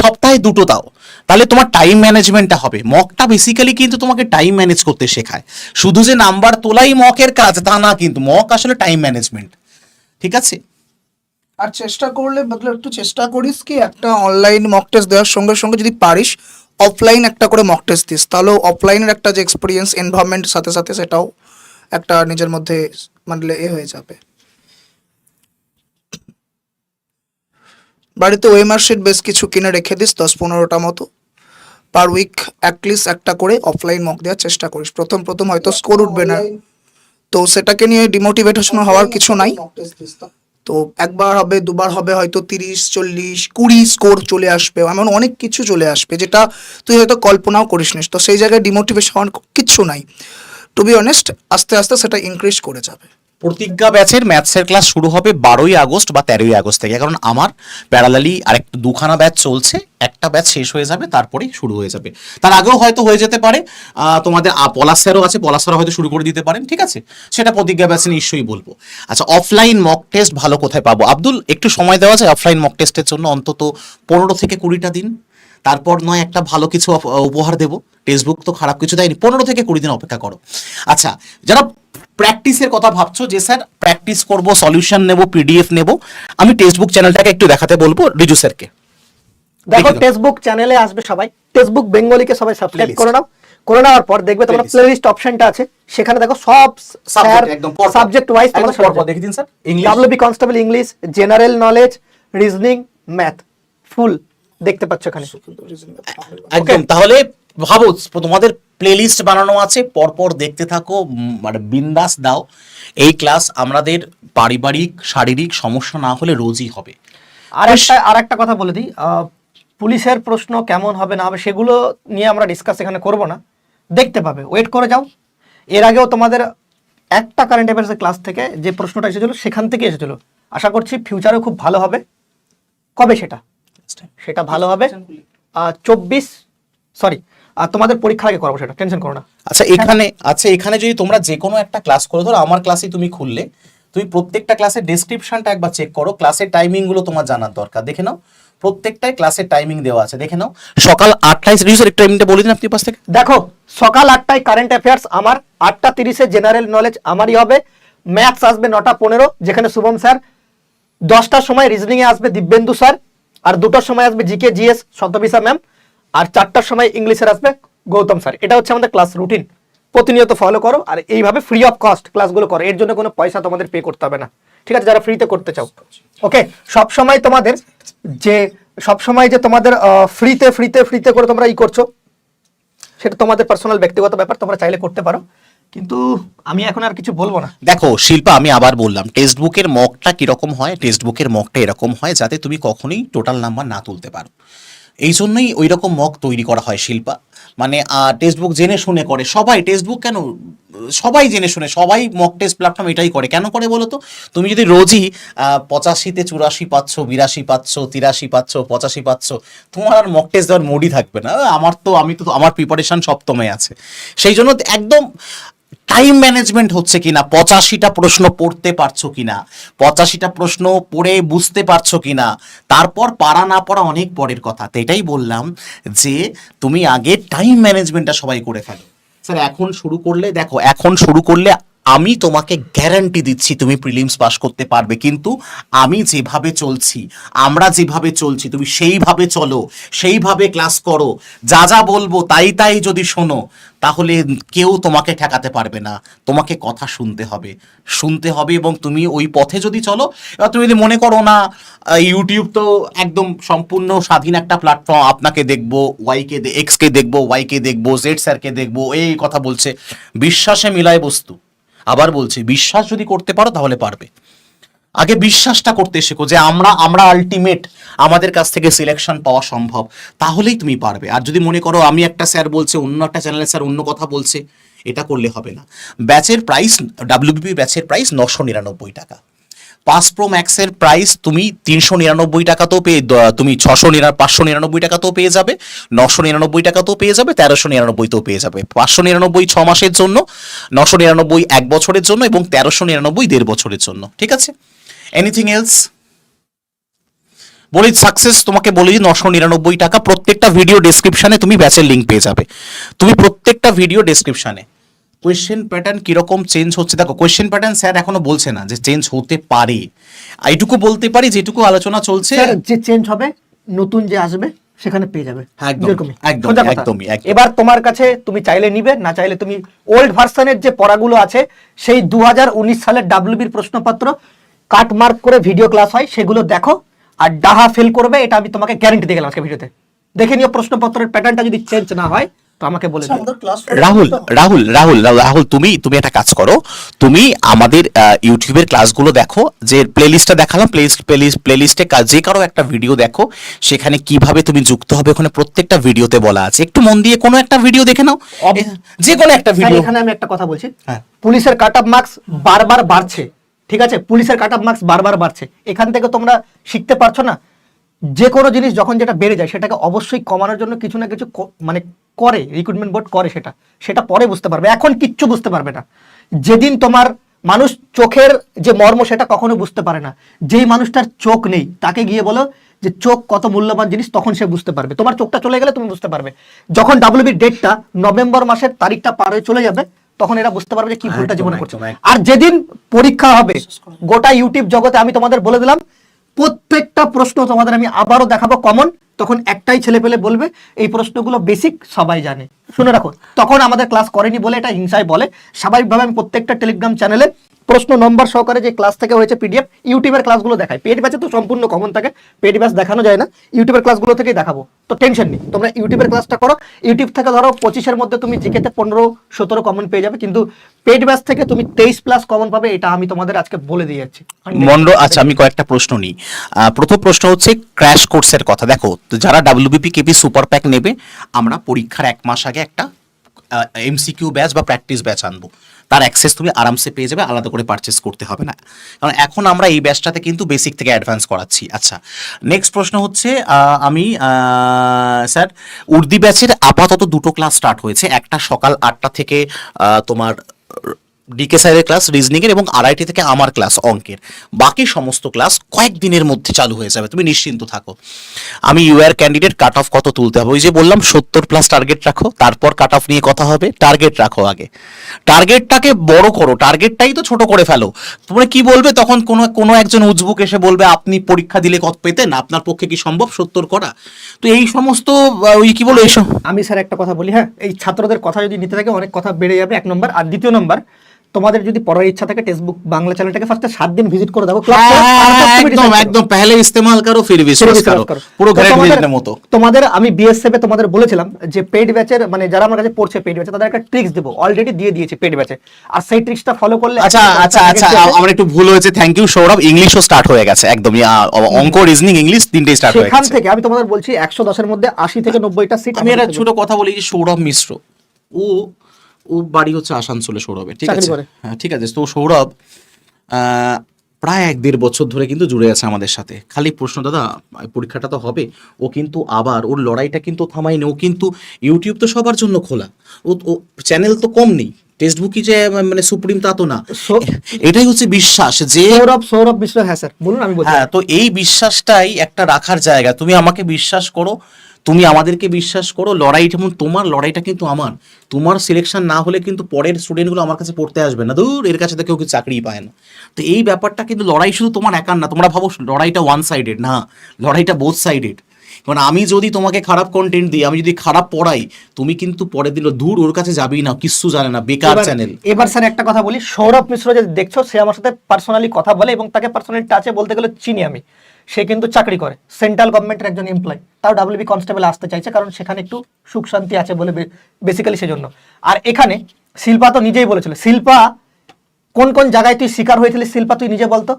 সপ্তাহে দুটো দাও। তাহলে তোমার টাইম ম্যানেজমেন্টটা হবে। মকটা বেসিক্যালি কিন্তু তোমাকে টাইম ম্যানেজ করতে শেখায়। শুধু যে নাম্বার তোলাই মকের কাজ, তা না কিন্তু। মক আসলে টাইম ম্যানেজমেন্ট ঠিক আছে? আর চেষ্টা করলে, বদলে একটু চেষ্টা করিস কি? একটা অনলাইন মক টেস্ট দেওয়ার সঙ্গে সঙ্গে যদি পারিস অফলাইন একটা করে মক টেস্ট দিস। তাহলে অফলাইনের একটা যে এক্সপিরিয়েন্স এনভায়রনমেন্ট সাথে সাথে সেটাও একটা নিজের মধ্যে মানে এ হয়ে যাবে। বাড়িতে ওয়েমার শিট বেশ কিছু কিনে রেখে দিস, দশ পনেরোটা মতো। পার উইক অ্যাটলিস্ট একটা করে অফলাইন মক দেওয়ার চেষ্টা করিস। প্রথম প্রথম হয়তো স্কোর উঠবে না। তো সেটাকে নিয়ে ডিমোটিভেশন হওয়ার কিছু নাই। তো একবার হবে, দুবার হবে, হয়তো তিরিশ, চল্লিশ, কুড়ি স্কোর চলে আসবে, এমন অনেক কিছু চলে আসবে, যেটা তুই হয়তো কল্পনাও করিস নি। তো সেই জায়গায় ডিমোটিভেশন কিচ্ছু নাই। টু বি অনেস্ট আস্তে আস্তে সেটা ইনক্রিজ করে যাবে। প্রতিজ্ঞা ব্যাচের ম্যাথসের ক্লাস শুরু হবে বারোই আগস্ট বা তেরোই আগস্ট থেকে। কারণ আমার প্যারালালি আরেকটা দুখানা ব্যাচ চলছে, একটা ব্যাচ শেষ হয়ে যাবে, তারপরেই শুরু হয়ে যাবে। তার আগেও হয়তো হয়ে যেতে পারে। তোমাদের পলাশ স্যারও আছে পলাশ হয়তো শুরু করে দিতে পারেন, ঠিক আছে? সেটা প্রতিজ্ঞা ব্যাচে নিশ্চয়ই বলব। আচ্ছা অফলাইন মক টেস্ট ভালো কোথায় পাবো? আব্দুল, একটু সময় দেওয়া যায় অফলাইন মক টেস্টের জন্য? অন্তত পনেরো থেকে কুড়িটা দিন। তারপর নয় একটা ভালো কিছু উপহার দেবো। টেক্সটবুক তো খারাপ কিছু দেয়নি। পনেরো থেকে কুড়ি দিন অপেক্ষা করো। আচ্ছা যারা প্র্যাকটিসের কথা ভাবছ যে স্যার প্র্যাকটিস করব সলিউশন নেব পিডিএফ নেব আমি টেক্সটবুক চ্যানেলটাকে একটু দেখাতে বলব রিজু স্যারকে। দেখো। টেক্সটবুক চ্যানেলে আসবে সবাই। টেক্সটবুক বেঙ্গলিকে সবাই সাবস্ক্রাইব করে নাও। করে নেওয়ার পর দেখবে তোমরা. প্লেলিস্ট অপশনটা আছে। সেখানে দেখো সব স্যার সাবজেক্ট ওয়াইজ তোমরা দেখে দিন sir. English WB constable English general knowledge reasoning math full দেখতে পাচ্ছ এখানে। একদম তাহলে ভাবো তোমাদের প্লেলিস্ট বানানো আছে পরপর দেখতে থাকো মানে বিন্দাস দাও। এই ক্লাস আমাদের পারিবারিক শারীরিক সমস্যা না হলে রোজই হবে। আর একটা আর একটা কথা বলে দিই পুলিশের প্রশ্ন কেমন হবে না হবে সেগুলো নিয়ে আমরা ডিসকাস এখানে করব না। দেখতে পাবে ওয়েট করে যাও। এর আগেও তোমাদের একটা কারেন্ট অ্যাফেয়ার্সের ক্লাস থেকে যে প্রশ্নটা এসেছিল সেখান থেকে এসেছিল। আশা করছি ফিউচারে খুব ভালো হবে। কবে সেটা? সেটা ভালো হবে। চব্বিশ সরি আর তোমাদের পরীক্ষা আগে করব সেটা টেনশন করো না। আচ্ছা এখানে আচ্ছা এখানে যদি তোমরা যে কোনো একটা ক্লাস করে ধরো আমার ক্লাসে তুমি খুললে তুমি প্রত্যেকটা ক্লাসের ডেসক্রিপশনটা একবার চেক করো ক্লাসের টাইমিংগুলো তোমার জানার দরকার। দেখে নাও প্রত্যেকটাই ক্লাসের টাইমিং দেওয়া আছে দেখে নাও। সকাল আটটায় রিউজের টাইমিংটা বলে দিন আপনি পাশ থেকে। দেখো সকাল আটটায় কারেন্ট অ্যাফেয়ার্স আমার আটটা তিরিশে জেনারেল নলেজ আমারই হবে। ম্যাথস আসবে নটা পনেরো যেখানে শুভম স্যার দশটার সময় রিজনিং এ আসবে দিব্যেন্দু স্যার আর দুটোর সময় আসবে জিকে জিএস শতবিশা ম্যাম আর চারটার সময় ইংলিশের আসবে গৌতম স্যার এটা হচ্ছে আমাদের ক্লাস রুটিন প্রতিনিয়ত ফলো করো আর এইভাবে ফ্রি অফ কস্ট ক্লাসগুলো করো। এর জন্য কোনো পয়সা তোমাদের পে করতে হবে না। ঠিক আছে, যারা ফ্রিতে করতে চাও। ওকে সব সময় তোমাদের যে, সব সময় যে তোমাদের ফ্রিতে ফ্রিতে ফ্রিতে করে তোমরা ই করছ, সেটা তোমাদের পার্সোনাল ব্যক্তিগত ব্যাপার, তোমরা চাইলে করতে পারো। কিন্তু আমি এখন আর কিছু বলব না। দেখো, শিল্পা, আমি আবার বললাম টেক্সট বুকের মকটা কীরকম হয় টেক্সট বুকের মকটা এরকম হয় যাতে তুমি কখনোই টোটাল নাম্বার না তুলতে পারো। এই জন্যই ওই রকম মক তৈরি করা হয়, শিল্পা। মানে টেক্সট বুক জেনে শুনে করে। সবাই টেক্সট বুক কেন, সবাই জেনে শুনে, সবাই মক টেস্ট প্ল্যাটফর্ম এটাই করে। কেন করে বলো তো? তুমি যদি রোজই পঁচাশিতে চুরাশি পাচ্ছ, বিরাশি পাচ্ছ, তিরাশি পাচ্ছ, পঁচাশি পাচ্ছ, তোমার আর মক টেস্ট দেওয়ার মুডই থাকবে না। আমার তো, আমি তো, আমার প্রিপারেশন সপ্তমে আছে। সেই জন্য একদম টাইম ম্যানেজমেন্ট হচ্ছে কিনা? পঁচাশিটা প্রশ্ন পড়তে পারছ কিনা? পঁচাশিটা প্রশ্ন পড়ে বুঝতে পারছ কিনা? তারপর পারা না পড়া অনেক পরের কথা। তো এটাই বললাম যে, তুমি আগে টাইম ম্যানেজমেন্টটা সবাই করে ফেলো। স্যার এখন শুরু করলে, দেখো, এখন শুরু করলে আমি তোমাকে গ্যারান্টি দিচ্ছি তুমি প্রিলিমস পাস করতে পারবে, কিন্তু আমি যেভাবে চলছি, আমরা যেভাবে চলছি, তুমি সেইভাবে চলো, সেইভাবে ক্লাস করো, যা যা বলব তাই তাই যদি শোনো, তাহলে কেউ তোমাকে ঠেকাতে পারবে না। তোমাকে কথা শুনতে হবে শুনতে হবে এবং তুমি ওই পথে যদি চলো, এবার তুমি যদি মনে করো না ইউটিউব তো একদম সম্পূর্ণ স্বাধীন একটা প্ল্যাটফর্ম আপনাকে দেখব ওয়াইকে এক্সকে দেখব ওয়াইকে দেখব জেড স্যারকে দেখব, এই কথা বলছে। বিশ্বাসে মিলায় বস্তু। আবার বলছি, বিশ্বাস যদি করতে পারো তাহলে পারবে। আগে বিশ্বাসটা করতে শেখো যে আমরা আমরা আলটিমেট আমাদের কাছ থেকে সিলেকশন পাওয়া সম্ভব, তাহলেই তুমি পারবে। আর যদি মনে করো আমি একটা স্যার বলছে, অন্য একটা চ্যানেলের স্যার অন্য কথা বলছে, এটা করলে হবে না। ব্যাচের প্রাইস ডাব্লিউবিপি ব্যাচের প্রাইস নশো নিরানব্বই টাকা। পাঁচ প্রো ম্যাক্সের প্রাইস তুমি তিনশো নিরানব্বই টাকাতেও পেয়ে তুমি ছশো নিরা, পাঁচশো নিরানব্বই টাকাতেও পেয়ে যাবে, নশো নিরানব্বই টাকাতেও পেয়ে যাবে, তেরোশো নিরানব্বইতেও পেয়ে যাবে। পাঁচশো নিরানব্বই ছ মাসের জন্য, নশো নিরানব্বই এক বছরের জন্য এবং তেরোশো নিরানব্বই দেড় বছরের জন্য, ঠিক আছে? এনিথিং এলস বলি সাকসেস তোমাকে বলি, নশো নিরানব্বই টাকা প্রত্যেকটা ভিডিও ডেসক্রিপশনে তুমি ব্যাচের লিঙ্ক পেয়ে যাবে। তুমি প্রত্যেকটা ভিডিও ডেসক্রিপশনে কোয়েশ্চেন প্যাটার্ন কীরকম চেঞ্জ হচ্ছে? দেখো কোয়েশ্চেন প্যাটার্ন স্যার এখনও বলছে না যে চেঞ্জ হতে পারে। এইটুকু বলতে পারি যেটুকু আলোচনা চলছে স্যার যে চেঞ্জ হবে নতুন যে আসবে সেখানে পেয়ে যাবে। একদম, একদম, একদমই, একদম। এবার তোমার কাছে তুমি চাইলে নিবে না চাইলে তুমি ওল্ড ভার্সনের যে পড়াগুলো আছে সেই দু হাজার উনিশ সালের ডাব্লিউবির প্রশ্নপত্র কাট মার্ক করে ভিডিও ক্লাস হয় সেগুলো দেখো আর ডাহা ফেল করবে এটা আমি তোমাকে গ্যারান্টি দিয়ে গেলাম আজকে ভিডিওতে দেখে নিও প্রশ্নপত্রের প্যাটার্নটা যদি চেঞ্জ না হয়। তো আমাকে বলে রাহুল রাহুল রাহুল রাহুল, রাহুল তুমি তুমি একটা কাজ করো। তুমি আমাদের আহ, ইউটিউবের ক্লাসগুলো দেখো যে প্লেলিস্টটা দেখালাম প্লেলিস্ট প্লেলিস্ট প্লেলিস্টে যে কারও একটা ভিডিও দেখো সেখানে কীভাবে তুমি যুক্ত হবে ওখানে প্রত্যেকটা ভিডিওতে বলা আছে। একটু মন দিয়ে কোনো একটা ভিডিও দেখে নাও। যে কোনো একটা ভিডিও এখানে আমি একটা কথা বলছি। হ্যাঁ। পুলিশের কাট অফ মার্কস বারবার বাড়ছে। ঠিক আছে? পুলিশের কাট অফ মার্কস বারবার বাড়ছে। এখান থেকে তোমরা শিখতে পারছ না? যে কোনো জিনিস যখন যেটা বেড়ে যায় সেটাকে অবশ্যই কমানোর জন্য কিছু না কিছু মানে করে রিক্রুটমেন্ট বোর্ড করে সেটা। সেটা পরে বুঝতে পারবে। এখন কিচ্ছু বুঝতে পারবে না। যেদিন তোমার মানুষ চোখের যে মর্ম সেটা কখনো বুঝতে পারে না। যেই মানুষটার চোখ নেই তাকে গিয়ে বলো যে চোখ কত মূল্যবান জিনিস তখন সে বুঝতে পারবে। তোমার চোখটা চলে গেলে তুমি বুঝতে পারবে। যখন ডাব্লিউবির ডেটটা নভেম্বর মাসের তারিখটা পার হয়ে চলে যাবে তখন এরা বুঝতে পারবে যে কি ভুলটা জীবনে করছে। আর যেদিন পরীক্ষা হবে গোটা ইউটিউব জগতে আমি তোমাদের বলে দিলাম প্রত্যেকটা প্রশ্ন তোমাদের আমি আবারও দেখাবো কমন তখন একটাই ছেলে পেলে বলবে, এই প্রশ্নগুলো বেসিক সবাই জানে। শুনে রাখো। তখন আমাদের ক্লাস করেনি বলে এটা হিংসায় বলে। স্বাভাবিকভাবে আমি প্রত্যেকটা টেলিগ্রাম চ্যানেলে প্রশ্ন নম্বর সহকারে যে ক্লাস থেকে হয়েছে পিডিএফ ইউটিউবের ক্লাসগুলো দেখায়। পেড ব্যাচে তো সম্পূর্ণ কমন থাকে পেড ব্যাচ দেখানো যায় না। ইউটিউবের ক্লাসগুলো থেকেই দেখাবো। তো টেনশন নেই, তোমরা ইউটিউবের ক্লাসটা করো। ইউটিউব থেকে ধরো পঁচিশের মধ্যে তুমি জিকেতে পনেরো, সতেরো কমন পেয়ে যাবে। কিন্তু পেড ব্যাচ থেকে তুমি তেইশ প্লাস কমন পাবে, এটা আমি তোমাদের আজকে বলে দিয়ে যাচ্ছি। মন্ড আচ্ছা আমি কয়েকটা প্রশ্ন নিই। প্রথম প্রশ্ন হচ্ছে ক্র্যাশ কোর্সের কথা। দেখো যারা ডাব্লিউবিপি কেপি সুপার প্যাক নেবে, আমরা পরীক্ষার এক মাস আগে একটা এমসিকিউ ব্যাচ বা প্র্যাকটিস ব্যাচ আনব। তার অ্যাক্সেস তুমি আরামসে পেয়ে যাবে, আলাদা করে পারচেস করতে হবে না। কারণ এখন আমরা এই ব্যাচটাতে কিন্তু বেসিক থেকে অ্যাডভান্স করাচ্ছি। আচ্ছা নেক্সট প্রশ্ন হচ্ছে আমি স্যার উর্দি ব্যাচের আপাতত দুটো ক্লাস স্টার্ট হয়েছে। একটা সকাল আটটা থেকে তোমার ডিকে স্যারের ক্লাস রিজনিংয়ের এবং আড়াইটি থেকে আমার ক্লাস অঙ্কের। বাকি সমস্ত ক্লাস কয়েকদিনের মধ্যে চালু হয়ে যাবে, তুমি নিশ্চিন্ত থাকো। আমি ইউআর ক্যান্ডিডেট কাট অফ কত তুলতে হবে? ওই যে বললাম, সত্তর প্লাস টার্গেট রাখো, তারপর কাট অফ নিয়ে কথা হবে টার্গেট রাখো আগে। টার্গেটটাকে বড় করো টার্গেটটাই তো ছোট করে ফেলো। তোমরা কি বলবে? তখন কোনো কোনো একজন উজবুক এসে বলবে, আপনি পরীক্ষা দিলে কত পেতেন? আপনার পক্ষে কি সম্ভব সত্তর করা? তো এই সমস্ত ওই কি বলো এইসব আমি স্যার একটা কথা বলি হ্যাঁ? এই ছাত্রদের কথা যদি নিতে থাকে, অনেক কথা বেড়ে যাবে, এক নম্বর। আর দ্বিতীয় নম্বর তোমাদের যদি পড়ার ইচ্ছা থাকে টেক্সটবুক বাংলা চ্যানেলটাকে ফার্স্টে সাত দিন ভিজিট করে দেখো। তারপর তুমি একদম একদম পেহলে ইস্তেমাল করো ফির বিশ্বাস করো। পুরো গ্রেড ভিজিটের মতো। তোমাদের আমি বিএসএফ এ তোমাদের বলেছিলাম যে পেড ব্যাচের মানে যারা আমার কাছে পড়ছে পেড ব্যাচে তাদের একটা ট্রিক্স দেবো। অলরেডি দিয়ে দিয়েছি পেড ব্যাচে আর সেই ট্রিক্সটা ফলো করলে আচ্ছা আচ্ছা আচ্ছা আমার একটু ভুল হয়েছে থ্যাংক ইউ সৌরভ ইংলিশও স্টার্ট হয়ে গেছে একদম অঙ্ক রিজনিং ইংলিশ তিনটেই স্টার্ট হয়ে সেখান গেছে। থেকে আমি তোমাদের বলছি একশো দশের মধ্যে আশি থেকে নব্বইটা সিট আমি একটা ছোট কথা বলি যে সৌরভ মিশ্র। ও ও বাড়ি হচ্ছে আসানসোলে সৌরভের ঠিক আছে। হ্যাঁ ঠিক আছে। তো সৌরভ প্রায় এক দেড় বছর ধরে কিন্তু জুড়ে আছে আমাদের সাথে। খালি প্রশ্ন দাদা পরীক্ষাটা তো হবে। ও কিন্তু আবার ওর লড়াইটা কিন্তু থামায়নি। ও কিন্তু ইউটিউব তো সবার জন্য খোলা। ও ও চ্যানেল তো কম নেই। টেক্সট বুকই যে মানে সুপ্রিম তা তো না। এটাই হচ্ছে বিশ্বাস যে সৌরভ সৌরভ মিশ্র হ্যাঁ স্যার। বলুন আমি হ্যাঁ তো এই বিশ্বাসটাই একটা রাখার জায়গা। তুমি আমাকে বিশ্বাস করো তুমি আমাদেরকে বিশ্বাস করো লড়াই যেমন তোমার লড়াইটা কিন্তু আমার। তোমার সিলেকশন না হলে কিন্তু পরের স্টুডেন্টগুলো আমার কাছে পড়তে আসবে না। দূর এর কাছে তো কেউ কিছু চাকরি পায় না। তো এই ব্যাপারটা কিন্তু লড়াই শুধু তোমার একার না তোমরা ভাবো লড়াইটা ওয়ান সাইডেড না লড়াইটা বোথ সাইডেড কারণ আমি যদি তোমাকে খারাপ কন্টেন্ট দিই আমি যদি খারাপ পড়াই তুমি কিন্তু পরে দিল দূর ওর কাছে যাবেই না কিচ্ছু জানে না বেকার চ্যানেল এবার স্যার একটা কথা বলি সৌরভ মিশ্র যে দেখছ সে আমার সাথে পার্সোনালি কথা বলে এবং তাকে পার্সোনালি টাচে বলতে গেলে চিনি আমি। সে কিন্তু চাকরি করে। সেন্ট্রাল গভর্নমেন্টের একজন এমপ্লয় তাও ডাব্লিউবি কনস্টেবল আসতে চাইছে কারণ সেখানে একটু সুখ শান্তি আছে বলে বেসিক্যালি সেজন্য। আর এখানে শিল্পা তো নিজেই বলেছিল, শিল্পা, কোন কোন জায়গায় তুই শিকার হয়েছিলিস শিল্পা, তুই নিজে বলতো?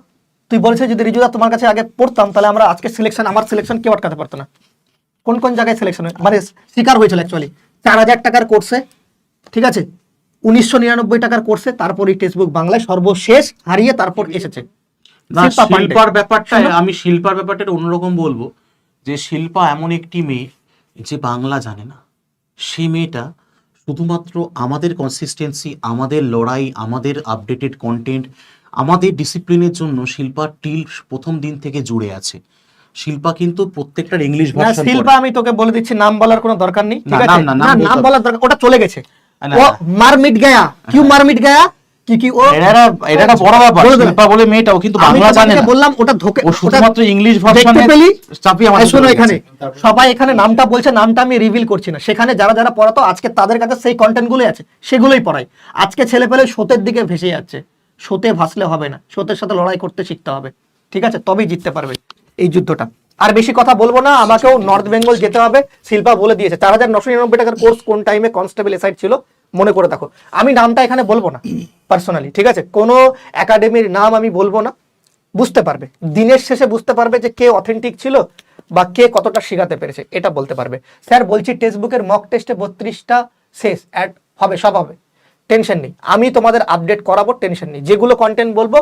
তুই বলছিস যদি রিজুদা তোমার কাছে আগে পড়তাম, তাহলে আমরা আজকে সিলেকশন আমার সিলেকশন কেউ আটকাতে পারতো না। কোন কোন জায়গায় সিলেকশন মানে শিকার হয়েছিল অ্যাকচুয়ালি চার হাজার টাকার কোর্সে ঠিক আছে? উনিশশো নিরানব্বই টাকার কোর্সে তারপর এই টেক্সটবুক বাংলায় সর্বশেষ হারিয়ে তারপর এসেছে। না শিল্পার ব্যাপারটা আমি শিল্পার ব্যাপারটা অন্যরকম বলব যে শিল্পা এমন একটি মেয়ে যে বাংলা জানে না। সেই মেয়েটা শুধুমাত্র আমাদের কনসিস্টেন্সি আমাদের লড়াই আমাদের আপডেটেড কন্টেন্ট আমাদের ডিসিপ্লিনের জন্য শিল্পা টিল প্রথম দিন থেকে জুড়ে আছে। শিল্পা কিন্তু প্রত্যেকটার ইংলিশ ভার্সন শিল্পা আমি তোকে বলে দিচ্ছি নাম বলার কোনো দরকার নেই ঠিক আছে? নাম না। বলার দরকার ওটা চলে গেছে। না। গয়া কিউ মার মিট গয়া? কি কি ও এটা একটা- এটা একটা বড় ব্যাপার। বলে দেবে। শিল্পা বলে মেয়েটা ও কিন্তু আমি বাংলা জানে না। বললাম ওটা ধোকে ও শুধুমাত্র ইংলিশ ভার্সনে পেলি? চাপিয়ে শোনো এখানে। সবাই এখানে নামটা বলছে নামটা আমি রিভিল করছি না। সেখানে যারা যারা পড়াতো আজকে তাদের কাছে সেই আছে। সেগুলোই পড়াই। আজকে ছেলে পেলে সোতের দিকে ভেসে যাচ্ছে। সোতে ভাসলে হবে না। সোতের সাথে লড়াই করতে শিখতে হবে। ঠিক আছে? তবেই জিততে পারবে এই যুদ্ধটা। আর বেশি কথা বলব না আমাকেও নর্থ বেঙ্গল যেতে হবে। শিল্পা বলে দিয়েছে চার হাজার নশো নিরানব্বই টাকার কোর্স কোন টাইমে কনস্টেবল এসাইড ছিল? মনে করে দেখো। আমি নামটা এখানে বলব না পার্সোনালি ঠিক আছে? কোনো একাডেমির নাম আমি বলব না। বুঝতে পারবে। দিনের শেষে বুঝতে পারবে যে কে অথেন্টিক ছিল বা কে কতটা শিখাতে পেরেছে, এটা বলতে পারবে। স্যার, বলছি টেক্সট বুকের মক টেস্টে বত্রিশটা শেষ অ্যাড হবে, সব হবে। টেনশন নেই। আমি তোমাদের আপডেট করাবো টেনশন নেই। যেগুলো কন্টেন্ট বলব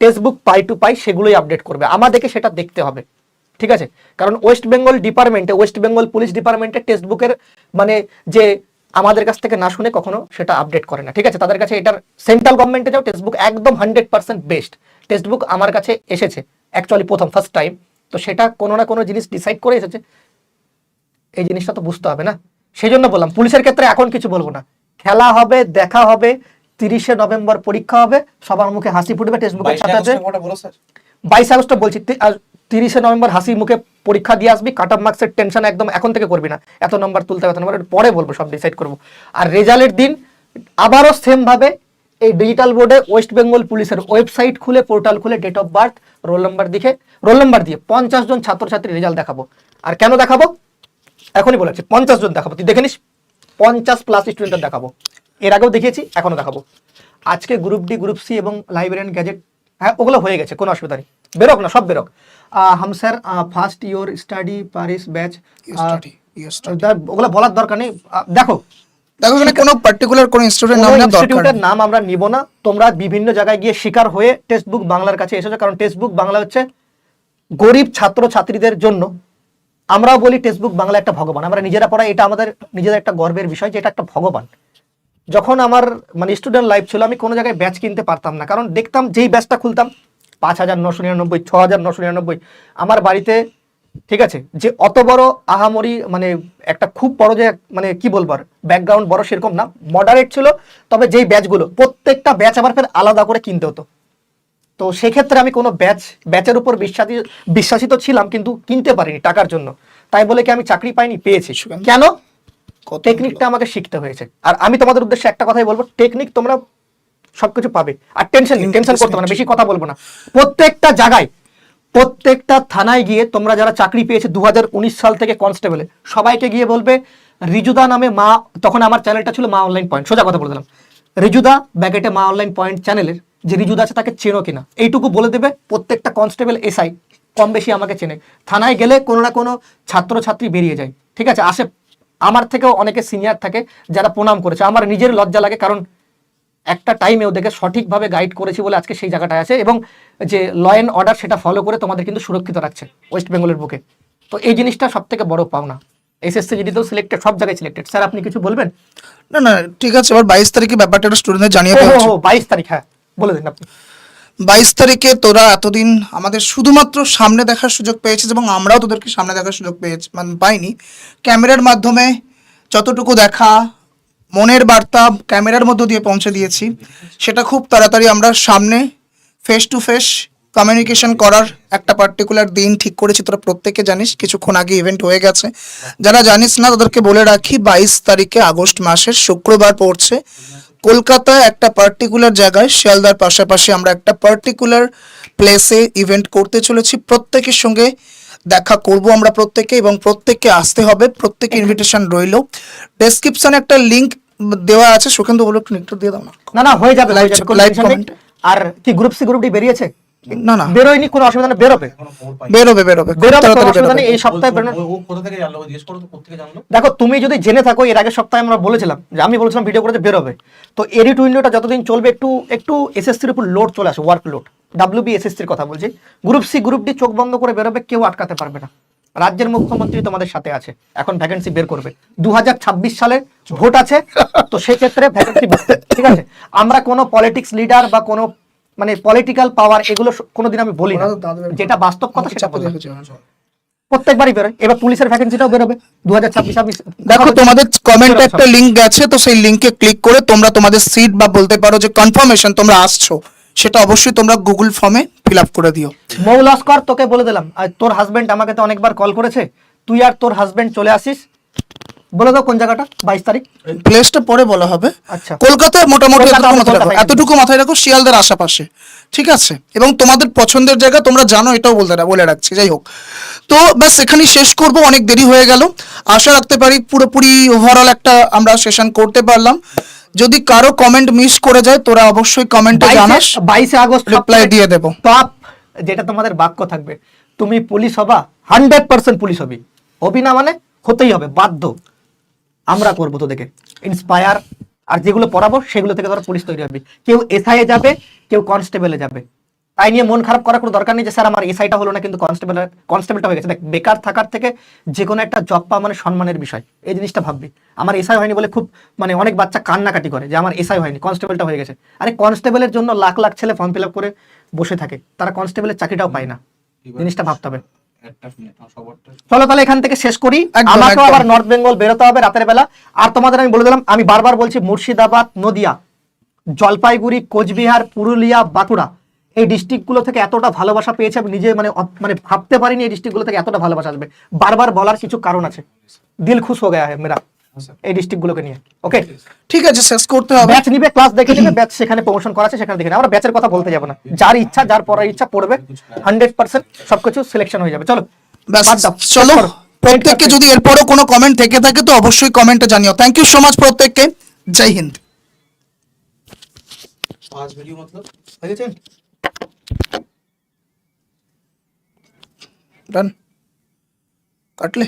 টেক্সট বুক পাই টু পাই সেগুলোই আপডেট করবে। আমাদেরকে সেটা দেখতে হবে, ঠিক আছে? কারণ ওয়েস্ট বেঙ্গল ডিপার্টমেন্টে ওয়েস্ট বেঙ্গল পুলিশ ডিপার্টমেন্টে টেক্সট বুকের মানে যে আমাদের কাছ থেকে না শুনে কখনো সেটা আপডেট করে না। ঠিক আছে? তাদের কাছে এটার সেন্ট্রাল গভর্নমেন্টে যাও টেক্সট বুক একদম hundred percent best text book আমার কাছে এসেছে অ্যাকচুয়ালি প্রথম ফার্স্ট টাইম তো সেটা কোনো না কোনো জিনিস ডিসাইড করে এসেছে। এই জিনিসটা তো বুঝতে হবে না। সেই জন্য বললাম পুলিশের ক্ষেত্রে এখন কিছু বলব না। খেলা হবে দেখা হবে তিরিশে নভেম্বর পরীক্ষা হবে সবার মুখে হাসি ফুটবে টেক্সট বুকের সাথে সাথে বাইশ আগস্টে বলছি তিরিশে নভেম্বর হাসি মুখে পরীক্ষা দিয়ে আসবি কাট অফ মার্কসের টেনশন একদম এখন থেকে করবি না। এত নম্বর তুলতে এত নম্বর পরে বলব সব ডিসাইড করব। আর রেজাল্টের দিন আবারও সেম ভাবে এই ডিজিটাল বোর্ডে ওয়েস্ট বেঙ্গল পুলিশের ওয়েবসাইট খুলে পোর্টাল খুলে date of birth roll number দিকে রোল নাম্বার দিয়ে পঞ্চাশ জন ছাত্রছাত্রী রেজাল্ট দেখাবো। আর কেন দেখাবো? এখনই বলেছি পঞ্চাশ জন দেখাবো। তুই দেখে নিস, পঞ্চাশ প্লাস স্টুডেন্টের দেখাবো। এর আগেও দেখিয়েছি এখনও দেখাবো। আজকে গ্রুপ ডি গ্রুপ সি এবং লাইব্রেরিয়ান গ্যাজেট হ্যাঁ ওগুলো হয়ে গেছে, কোনো অসুবিধা নেই। বেরোক না, সব বেরোক। হাম স্যার ফার্স্ট ইয়োর স্টাডি পারিস ব্যাচ. ওগুলো বলার দরকার নেই। দেখো দেখো এখানে কোনো পার্টিকুলার কোনো ইনস্টিটিউটের নাম কোনো নেওয়ার দরকার ইনস্টিটিউটের নাম আমরা নিব না। তোমরা বিভিন্ন জায়গায় গিয়ে শিকার হয়ে টেক্সট বুক বাংলার কাছে এসেছ কারণ টেক্সট বুক বাংলা হচ্ছে গরিব ছাত্র ছাত্রীদের জন্য। আমরাও বলি টেক্সট বুক বাংলা একটা ভগবান। আমরা নিজেরা পড়াই এটা আমাদের নিজেদের একটা গর্বের বিষয় যে এটা একটা ভগবান। যখন আমার মানে স্টুডেন্ট লাইফ ছিল আমি কোনো জায়গায় ব্যাচ কিনতে পারতাম না কারণ দেখতাম যেই ব্যাচটা খুলতাম পাঁচ হাজার নশো নিরানব্বই ছ হাজার নশো নিরানব্বই। আমার বাড়িতে ঠিক আছে যে অত বড় আহামরি মানে একটা খুব বড় যে মানে কি বলব আর ব্যাকগ্রাউন্ড বড় সেরকম না মডারেট ছিল তবে যেই ব্যাচগুলো প্রত্যেকটা ব্যাচ আবার ফের আলাদা করে কিনতে হতো। তো সেক্ষেত্রে আমি কোনো ব্যাচ ব্যাচের উপর বিশ্বাসী বিশ্বাসিত ছিলাম কিন্তু কিনতে পারিনি টাকার জন্য। তাই বলে কি আমি চাকরি পাইনি? পেয়েছি। কেন? টেকনিকটা আমাকে শিখতে হয়েছে। আর আমি তোমাদের উদ্দেশ্যে একটা কথাই বলব টেকনিক তোমরা সবকিছু পাবে। আর টেনশন নেই টেনশন করতে হবে বেশি কথা বলব না। প্রত্যেকটা জায়গায় প্রত্যেকটা থানায় গিয়ে তোমরা যারা চাকরি পেয়েছে দু হাজার উনিশ সাল থেকে কনস্টেবলে সবাইকে গিয়ে বলবে রিজুদা নামে মা তখন আমার চ্যানেলটা ছিল মা অনলাইন পয়েন্ট সোজা কথা বলে দিলাম। রিজুদা ব্যাকেটে মা অনলাইন পয়েন্ট চ্যানেলের যে রিজুদা আছে তাকে চেনো কিনা। এইটুকু বলে দেবে প্রত্যেকটা কনস্টেবল এসআই কম বেশি আমাকে চেনে। থানায় গেলে কোনো না কোনো ছাত্রছাত্রী বেরিয়ে যায়। ঠিক আছে আসে। আমার থেকেও অনেকে সিনিয়র থাকে যারা প্রণাম করেছে। আমার নিজের লজ্জা লাগে কারণ একটা টাইমে ওদেরকে সঠিকভাবে গাইড করেছি বলে আজকে সেই জায়গাটায় আছে এবং যে ল অ্যান্ড অর্ডার সেটা ফলো করে তোমাদের কিন্তু সুরক্ষিত রাখছে ওয়েস্ট বেঙ্গলের বুকে। তো এই জিনিসটা সব থেকে বড় পাওনা। এসএসসি জিডিতেও সিলেক্টেড সব জায়গায় সিলেক্টেড স্যার আপনি কিছু বলবেন? না না ঠিক আছে। এবার বাইশ তারিখে ব্যাপারটা একটা স্টুডেন্টদের জানিয়ে ও দেওয়া উচিত। বাইশ তারিখ হ্যাঁ বলে দিন আপনি। বাইশ তারিখে তোরা এতদিন আমাদের শুধুমাত্র সামনে দেখার সুযোগ পেয়েছিস এবং আমরাও তোদেরকে সামনে দেখার সুযোগ পেয়েছি মানে পাইনি। ক্যামেরার মাধ্যমে যতটুকু দেখা মনের বার্তা ক্যামেরার মধ্য দিয়ে পৌঁছে দিয়েছি। সেটা খুব তাড়াতাড়ি আমরা সামনে ফেস টু ফেস কমিউনিকেশন করার একটা পার্টিকুলার দিন ঠিক করেছি। তোরা প্রত্যেকে জানিস, কিছুক্ষণ আগে ইভেন্ট হয়ে গেছে। যারা জানিস না, তাদেরকে বলে রাখি, বাইশ তারিখে আগস্ট মাসের শুক্রবার পড়ছে। কলকাতায় একটা পার্টিকুলার জায়গায়, শিয়ালদার পাশাপাশি আমরা একটা পার্টিকুলার প্লেসে ইভেন্ট করতে চলেছি। প্রত্যেকের সঙ্গে দেখা করব আমরা প্রত্যেকে এবং প্রত্যেককে আসতে হবে। প্রত্যেকে ইনভিটেশন রইল। ডেসক্রিপশনে একটা লিংক দেওয়া আছে সুখেন্দু বলে একটু একটু দিয়ে দাও না। না না হয়ে যাবে tension নেই। comment? আর কি গ্রুপ সি গ্রুপ ডি বেরিয়েছে? না না। বেরোয়নি কোনো অসুবিধা নেই বেরোবে। বেরোবে বেরোবে। বেরোবে এই সপ্তাহে বেরোনো ও কোথা থেকে জানলো? জিজ্ঞেস করো তো কোথা থেকে জানলো? দেখো তুমি যদি জেনে থাকো এর আগের সপ্তাহে আমরা বলেছিলাম যে আমি বলেছিলাম ভিডিও করে বেরোবে। তো এডিট উইন্ডোটা যতদিন চলবে একটু একটু এসএসসির উপর লোড চলে আসে ওয়ার্ক লোড ডাব্লিউবি এসএসসির কথা বলছি। গ্রুপ সি গ্রুপ ডি চোখ বন্ধ করে বেরোবে কেউ আটকাতে পারবে না। রাজ্যের মুখ্যমন্ত্রী তোমাদের সাথে আছে। এখন ভ্যাকেন্সি বের করবে। দু সালে ভোট আছে তো সেক্ষেত্রে ভ্যাকেন্সি ঠিক আছে? আমরা কোনো পলিটিক্স লিডার বা কোনো মানে পলিটিক্যাল পাওয়ার এগুলো কোনোদিন আমি বলি না। যেটা বাস্তব কথা সেটা বললাম। রেখেছে। প্রত্যেকবারই বেরোয়। এবার পুলিশের ভ্যাকেন্সিটাও বেরোবে। দু হাজার ছাব্বিশ দেখো তোমাদের কমেন্টে একটা লিংক গেছে তো সেই লিংকে ক্লিক করে তোমরা তোমাদের সিট বা বলতে পারো যে কনফার্মেশন তোমরা আসছো। সেটা অবশ্যই তোমরা গুগল ফর্মে ফিল আপ করে দিও। মৌলস্কর তোকে বলে দিলাম আর তোর হাজবেন্ড আমাকে তো অনেকবার কল করেছে তুই আর তোর হাজবেন্ড চলে আসিস। বলে দাও কোন জায়গাটা বাইশ তারিখ? প্লেসটা পরে বলা হবে। আচ্ছা। কলকাতায় মোটামুটি এতটুকু মাথায় রাখো। এতটুকু মাথায় রাখো শিয়ালদার আশেপাশে ঠিক আছে? এবং তোমাদের পছন্দের জায়গা তোমরা জানো এটাও বলতে বলে রাখছি যাই হোক। তো ব্যাস এখানেই শেষ করব অনেক দেরি হয়ে গেল। আশা রাখতে পারি পুরোপুরি ওভারঅল একটা আমরা সেশন করতে পারলাম। যদি কারও কমেন্ট মিস করে যায় তোরা অবশ্যই কমেন্টে জানাস বাইশে আগস্ট রিপ্লাই দিয়ে দেবো। টপ যেটা তোমাদের বাক্য থাকবে। তুমি পুলিশ হবা হান্ড্রেড পার্সেন্ট পুলিশ হবি। হবি না মানে হতেই হবে বাধ্য। আমরা করব তোদেরকে। ইন্সপায়ার আর যেগুলো পড়াবো সেগুলো থেকে তোরা পুলিশ তৈরি হবে। কেউ এসআই এ যাবে কেউ কনস্টেবলে যাবে। তাই নিয়ে মন খারাপ করার কোনো দরকার নেই যে স্যার আমার এসআইটা হলো না কিন্তু কনস্টেবল কনস্টেবলটা হয়ে গেছে। দেখ বেকার থাকার থেকে যে কোনো একটা জব পাওয়া মানে সম্মানের বিষয়। এই জিনিসটা ভাববি। আমার এসআই হয়নি বলে খুব মানে অনেক বাচ্চা কান্নাকাটি করে যে আমার এসআই হয়নি কনস্টেবলটা হয়ে গেছে। আরে কনস্টেবলের জন্য লাখ লাখ ছেলে ফর্ম ফিল আপ করে বসে থাকে। তারা কনস্টেবলের চাকরিটাও পায় না। জিনিসটা ভাবতে হবে। চলো তাহলে এখান থেকে শেষ করি। আমাকেও আবার নর্থ বেঙ্গল বেরোতে হবে রাতের বেলা। আর তোমাদের আমি বলে দিলাম আমি বারবার বলছি মুর্শিদাবাদ নদিয়া জলপাইগুড়ি কোচবিহার পুরুলিয়া বাঁকুড়া। এই ডিস্ট্রিক্টগুলো থেকে এতটা ভালোবাসা পেয়েছে আমি নিজে মানে মানে ভাবতে পারিনি এই ডিস্ট্রিক্টগুলো থেকে এতটা ভালোবাসা আসবে। বারবার বলার কিছু কারণ আছে। দিল খুশ হয়ে গেছে মেরা এই ডিস্ট্রিক্টগুলোকে নিয়ে। ওকে ঠিক আছে শেষ করতে হবে। ব্যাচ নিবে ক্লাস দেখে নিবে ব্যাচ সেখানে প্রমোশন করা আছে সেখানে দেখে নেবে। আমরা ব্যাচের কথা বলতে যাব না। যার ইচ্ছা যার পড়ার ইচ্ছা পড়বে। হান্ড্রেড পার্সেন্ট সবকিছু সিলেকশন হয়ে যাবে। চলো চলো। প্রত্যেককে যদি এরপরও কোনো কমেন্ট থেকে থাকে তো অবশ্যই কমেন্টে জানিও। থ্যাংক ইউ সো মাচ প্রত্যেককে। জয় হিন্দ। পাঁচ ভিডিও মতলব? হয়ে গেছে ডান কাটলে